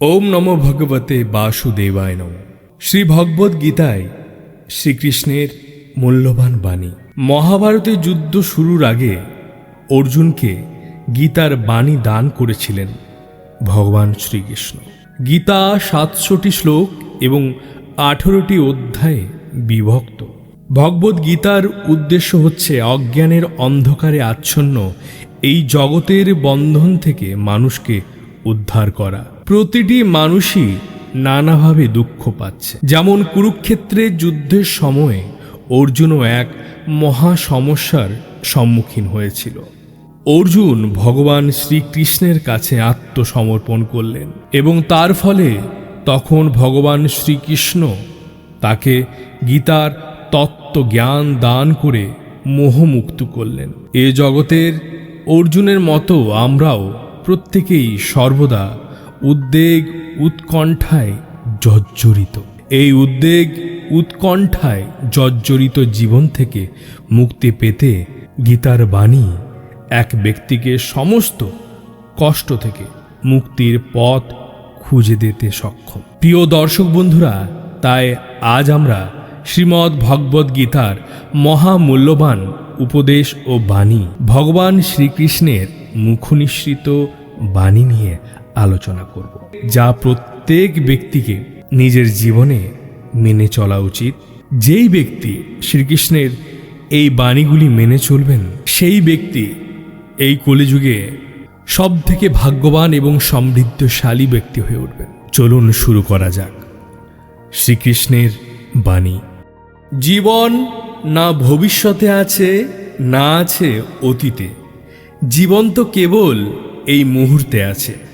ওম নম ভগবতে বাসুদেবায় শ্রী ভগবদ গীতায় শ্রীকৃষ্ণের মূল্যবান বাণী। মহাভারতের যুদ্ধ শুরুর আগে অর্জুনকে গীতার বাণী দান করেছিলেন ভগবান শ্রীকৃষ্ণ। গীতা সাতশোটি শ্লোক এবং আঠেরোটি অধ্যায়ে বিভক্ত। ভগবদ গীতার উদ্দেশ্য হচ্ছে অজ্ঞানের অন্ধকারে আচ্ছন্ন এই জগতের বন্ধন থেকে মানুষকে উদ্ধার করা। প্রতিটি মানুষই নানাভাবে দুঃখ পাচ্ছে। যেমন কুরুক্ষেত্রের যুদ্ধের সময়ে অর্জুনও এক মহা সমস্যার সম্মুখীন হয়েছিল। অর্জুন ভগবান শ্রীকৃষ্ণের কাছে আত্মসমর্পণ করলেন এবং তার ফলে তখন ভগবান শ্রীকৃষ্ণ তাকে গীতার তত্ত্ব জ্ঞান দান করে মোহমুক্ত করলেন। এ জগতের অর্জুনের মতো আমরাও প্রত্যেকেই সর্বদা উদ্বেগ উৎকণ্ঠায় জর্জরিত। এই উদ্বেগ উৎকণ্ঠায় জর্জরিত জীবন থেকে মুক্তি পেতে গীতার বাণী এক ব্যক্তিকে সমস্ত কষ্ট থেকে মুক্তির পথ খুঁজে দিতে সক্ষম। প্রিয় দর্শক বন্ধুরা, তাই আজ আমরা শ্রীমদ্ ভগবদ গীতার মহামূল্যবান উপদেশ ও বাণী ভগবান শ্রীকৃষ্ণের মুখনিসৃত বাণী নিয়ে আলোচনা করব, যা প্রত্যেক ব্যক্তিকে নিজের জীবনে মেনে চলা উচিত। যেই ব্যক্তি শ্রীকৃষ্ণের এই বাণীগুলি মেনে চলবেন, সেই ব্যক্তি এই কলিযুগে সব থেকে ভাগ্যবান এবং সমৃদ্ধশালী ব্যক্তি হয়ে উঠবেন। চলুন শুরু করা যাক। শ্রীকৃষ্ণের বাণী। জীবন না ভবিষ্যতে আছে, না আছে অতীতে। জীবন তো কেবল এই মুহূর্তে আছে।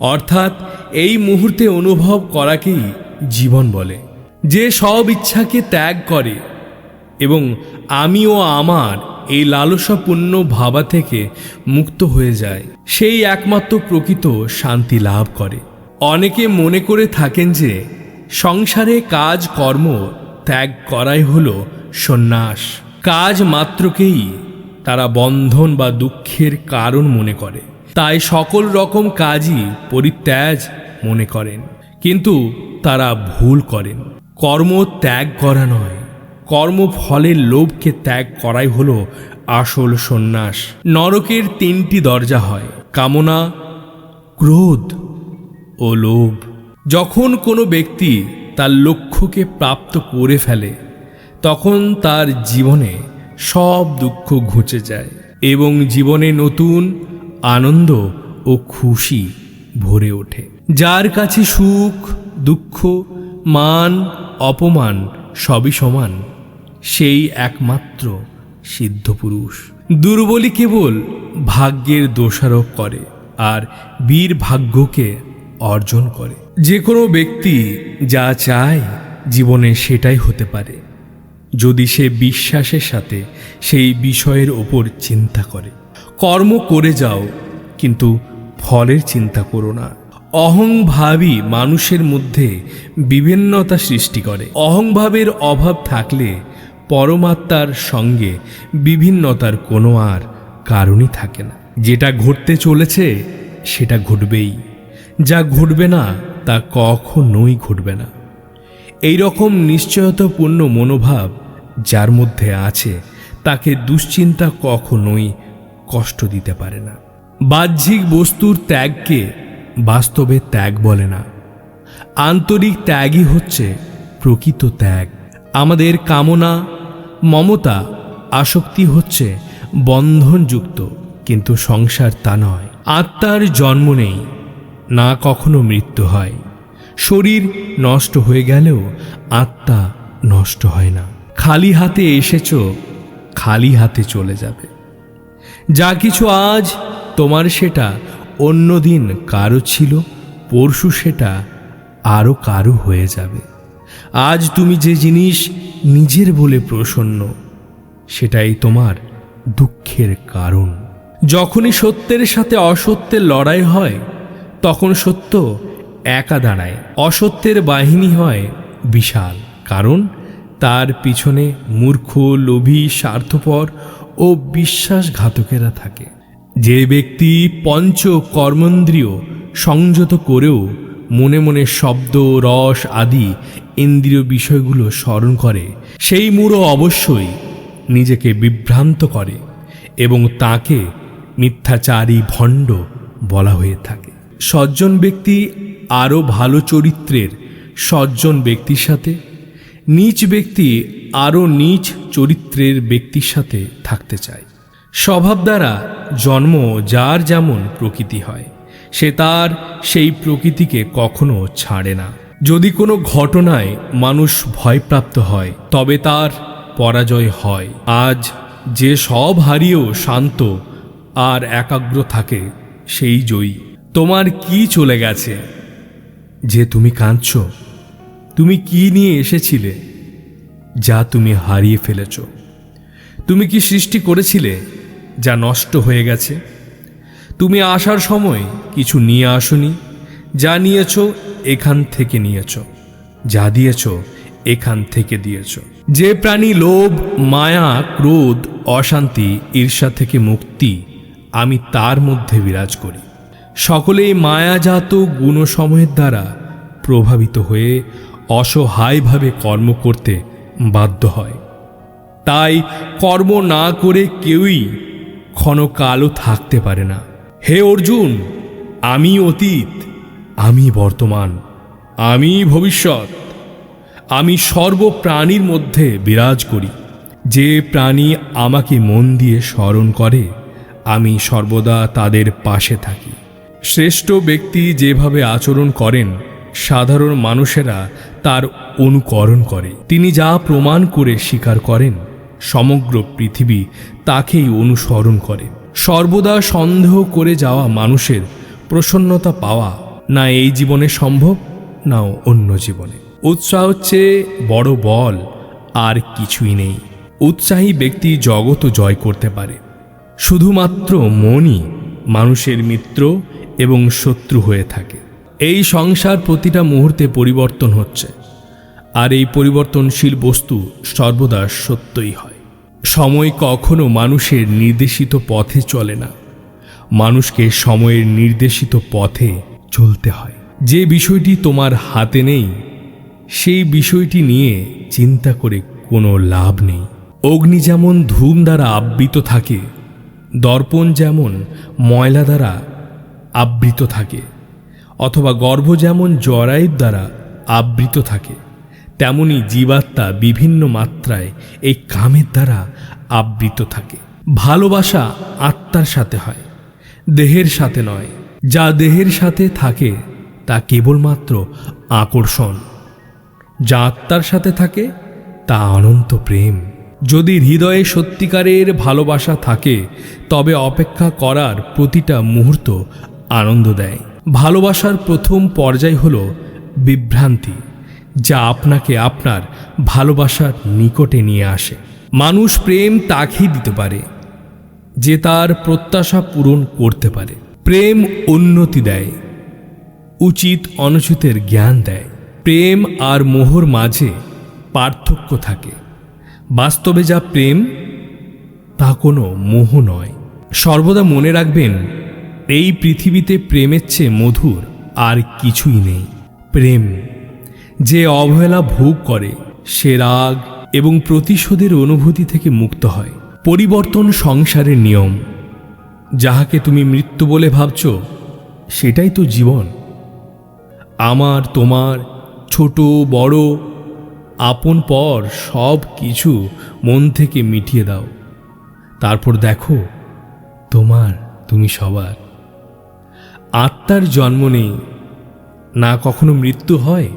অর্থাৎ এই মুহূর্তে অনুভব করাকেই জীবন বলে। যে সব ইচ্ছাকে ত্যাগ করে এবং আমি ও আমার এই লালসাপূর্ণ ভাবা থেকে মুক্ত হয়ে যায়, সেই একমাত্র প্রকৃত শান্তি লাভ করে। অনেকে মনে করে থাকেন যে সংসারে কাজ, কর্ম ত্যাগ করাই হল সন্ন্যাস। কাজ মাত্রকেই তারা বন্ধন বা দুঃখের কারণ মনে করে। তাই সকল রকম কাজই পরিত্যাজ মনে করেন। কিন্তু তারা ভুল করেন। কর্ম ত্যাগ করা নয়। কর্মফলের লোভকে ত্যাগ করাই হলো আসল সন্ন্যাস। নরকের তিনটি দরজা হয়, কামনা, ক্রোধ ও লোভ। যখন কোনো ব্যক্তি তার লক্ষ্যকে প্রাপ্ত করে ফেলে, তখন তার জীবনে সব দুঃখ ঘুচে যায় এবং জীবনে নতুন আনন্দ ও খুশি ভরে ওঠে। যার কাছে সুখ, দুঃখ, মান, অপমান সবই সমান, সেই একমাত্র সিদ্ধ পুরুষ। দুর্বলই কেবল ভাগ্যের দোষারোপ করে আর বীর ভাগ্যকে অর্জন করে। যে কোনো ব্যক্তি যা চায় জীবনে সেটাই হতে পারে। যদি সে বিশ্বাসের সাথে সেই বিষয়ের ওপর চিন্তা করে। কর্ম করে যাও, কিন্তু ফলের চিন্তা করো না। অহংভাবই মানুষের মধ্যে বিভিন্নতা সৃষ্টি করে। অহংভাবের অভাব থাকলে পরমাত্মার সঙ্গে বিভিন্নতার কোনো আর কারণই থাকে না। যেটা ঘটতে চলেছে, সেটা ঘটবেই। যা ঘটবে না, তা কখনোই ঘটবে না। এই রকম নিশ্চয়তাপূর্ণ মনোভাব যার মধ্যে আছে, তাকে দুশ্চিন্তা কখনোই কষ্ট দিতে পারে না। বাহ্যিক বস্তুর ত্যাগকে বাস্তবে ত্যাগ বলে না। আন্তরিক ত্যাগই হচ্ছে প্রকৃত ত্যাগ। আমাদের কামনা, মমতা, আসক্তি হচ্ছে বন্ধনযুক্ত, কিন্তু সংসার তা নয়। আত্মার জন্ম নেই, না কখনো মৃত্যু হয়। শরীর নষ্ট হয়ে গেলেও আত্মা নষ্ট হয় না। খালি হাতে এসেছ, খালি হাতে চলে যাবে। যা কিছু আজ তোমার সেটা অন্যদিন কারও ছিল, পরশু সেটা আরও কারও হয়ে যাবে। আজ তুমি যে জিনিস নিজের বলে প্রসন্ন, সেটাই তোমার দুঃখের কারণ। যখনই সত্যের সাথে অসত্যের লড়াই হয়, তখন সত্য একা দাঁড়ায়, অসত্যের বাহিনী হয় বিশাল, কারণ তার পিছনে মূর্খ, লোভী, স্বার্থপর ও বিশ্বাসঘাতকেরা থাকে। যে ব্যক্তি পঞ্চ কর্মেন্দ্রিয় সংযত করেও মনে মনে শব্দ, রস আদি ইন্দ্রিয় বিষয়গুলো স্মরণ করে, সেই মূঢ় অবশ্যই নিজেকে বিভ্রান্ত করে এবং তাকে মিথ্যাচারী ভণ্ড বলা হয়ে থাকে। সজ্জন ব্যক্তি আরও ভালো চরিত্রের সজ্জন ব্যক্তির সাথে নীচ ব্যক্তি আরও নীচ চরিত্রের ব্যক্তির সাথে থাকতে চায়। স্বভাব দ্বারা জন্ম যার যেমন প্রকৃতি হয়, সে তার সেই প্রকৃতিকে কখনো ছাড়ে না। যদি কোনো ঘটনায় মানুষ ভয়প্রাপ্ত হয়, তবে তার পরাজয় হয়। আজ যে সব হারিয়েও শান্ত আর একাগ্র থাকে, সেই জয়ী। তোমার কি চলে গেছে? যে তুমি কাঁদছ তুমি কি নিয়ে এসেছিলে যা তুমি হারিয়ে ফেলেছ? তুমি কি সৃষ্টি করেছিলে যা নষ্ট হয়ে গেছে? তুমি আসার সময় কিছু নিয়ে আসনি, যা নিয়েছ এখান থেকে নিয়েছ, যা দিয়েছ এখান থেকে দিয়েছ। যে প্রাণী লোভ, মায়া, ক্রোধ, অশান্তি, ঈর্ষা থেকে মুক্তি আমি তার মধ্যে বিরাজ করি। সকলেই মায়াজাত গুণসমূহের দ্বারা প্রভাবিত হয়ে অসহায়ভাবে কর্ম করতে বাধ্য হয়। তাই কর্ম না করে কেউই ক্ষণকালও থাকতে পারে না। হে অর্জুন, আমি অতীত, আমি বর্তমান, আমি ভবিষ্যৎ, আমি সর্বপ্রাণীর মধ্যে বিরাজ করি। যে প্রাণী আমাকে মন দিয়ে স্মরণ করে, আমি সর্বদা তাদের পাশে থাকি। শ্রেষ্ঠ ব্যক্তি যেভাবে আচরণ করেন, সাধারণ মানুষেরা তার অনুকরণ করে। তিনি যা প্রমাণ করে স্বীকার করেন, সমগ্র পৃথিবী তাকেই অনুসরণ করে। সর্বদা সন্দেহ করে যাওয়া মানুষের প্রসন্নতা পাওয়া না এই জীবনে সম্ভব, না অন্য জীবনে। উৎসাহ হচ্ছে বড় বল আর কিছুই নেই। উৎসাহী ব্যক্তি জগৎ জয় করতে পারে। শুধুমাত্র মনই মানুষের মিত্র এবং শত্রু হয়ে থাকে। এই সংসার প্রতিটা মুহূর্তে পরিবর্তন হচ্ছে। আর এই পরিবর্তনশীল বস্তু সর্বদা সত্যই হয়। সময় কখনো মানুষের নির্দেশিত পথে চলে না। মানুষকে সময়ের নির্দেশিত পথে চলতে হয়। যে বিষয়টি তোমার হাতে নেই, সেই বিষয়টি নিয়ে চিন্তা করে কোনো লাভ নেই। অগ্নি যেমন ধূম দ্বারা আবৃত থাকে, দর্পণ যেমন ময়লা দ্বারা আবৃত থাকে অথবা গর্ভ যেমন জরায়ুর দ্বারা আবৃত থাকে, তেমনি জীবাত্মা বিভিন্ন মাত্রায় এই কামের দ্বারা আবৃত থাকে। ভালোবাসা আত্মার সাথে হয়, দেহের সাথে নয়। যা দেহের সাথে থাকে, তা কেবলমাত্র আকর্ষণ। যা আত্মার সাথে থাকে, তা অনন্ত প্রেম। যদি হৃদয়ে সত্যিকারের ভালোবাসা থাকে, তবে অপেক্ষা করার প্রতিটা মুহূর্ত আনন্দ দেয়। ভালোবাসার প্রথম পর্যায় হল বিভ্রান্তি, যা আপনাকে আপনার ভালোবাসার নিকটে নিয়ে আসে। মানুষ প্রেম তাকেই দিতে পারে, যে তার প্রত্যাশা পূরণ করতে পারে। প্রেম উন্নতি দেয়, উচিত অনুচিতের জ্ঞান দেয়। প্রেম আর মোহর মাঝে পার্থক্য থাকে। বাস্তবে যা প্রেম, তা কোনো মোহ নয়। সর্বদা মনে রাখবেন এই পৃথিবীতে প্রেমের চেয়ে মধুর আর কিছুই নেই। প্রেম, যে অবহেলা ভোগ করে, সে রাগ এবং প্রতিশোধের অনুভূতি থেকে মুক্ত হয়। পরিবর্তন সংসারের নিয়ম। যাহাকে তুমি মৃত্যু বলে ভাবছ, সেটাই তো জীবন। আমার, তোমার, ছোট, বড়, আপন, পর সব কিছু মন থেকে মিটিয়ে দাও। তারপর দেখো, তোমার, তুমি সবার। আত্মার জন্ম নেই। না কখনো মৃত্যু হয়,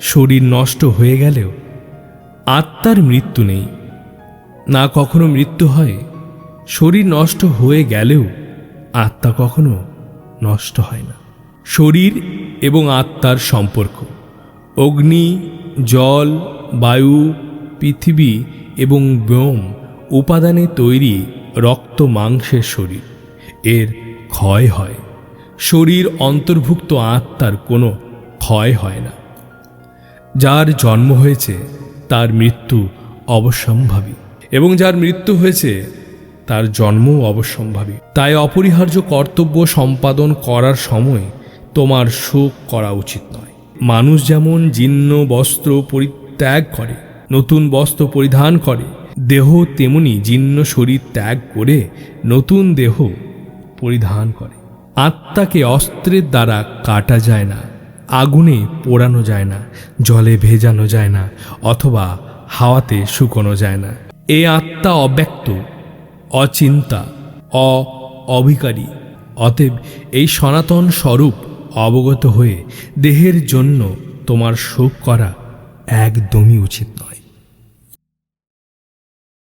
শরীর নষ্ট হয়ে গেলেও আত্মার মৃত্যু নেই। না কখনো মৃত্যু হয়, শরীর নষ্ট হয়ে গেলেও আত্মা কখনো নষ্ট হয় না। শরীর এবং আত্মার সম্পর্ক, অগ্নি, জল, বায়ু, পৃথিবী এবং ব্যোম উপাদানে তৈরি রক্ত মাংসের শরীর, এর ক্ষয় হয়। শরীর অন্তর্ভুক্ত আত্মার কোনো ক্ষয় হয় না। যার জন্ম হয়েছে, তার মৃত্যু অবশ্যম্ভাবী এবং যার মৃত্যু হয়েছে, তার জন্মও অবশ্যম্ভাবী তাই অপরিহার্য কর্তব্য সম্পাদন করার সময় তোমার শোক করা উচিত নয়। মানুষ যেমন জীর্ণ বস্ত্র পরিত্যাগ করে, নতুন বস্ত্র পরিধান করে, দেহ তেমনি জীর্ণ শরীর ত্যাগ করে, নতুন দেহ পরিধান করে। আত্মাকে অস্ত্রের দ্বারা কাটা যায় না, আগুনে পোড়ানো যায় না, জলে ভেজানো যায় না, অথবা হাওয়াতে শুকোনো যায় না। এ আত্মা অব্যক্ত, অচিন্তা অ অভিকারী অতএব এই সনাতন স্বরূপ অবগত হয়ে দেহের জন্য তোমার শোক করা একদমই উচিত নয়।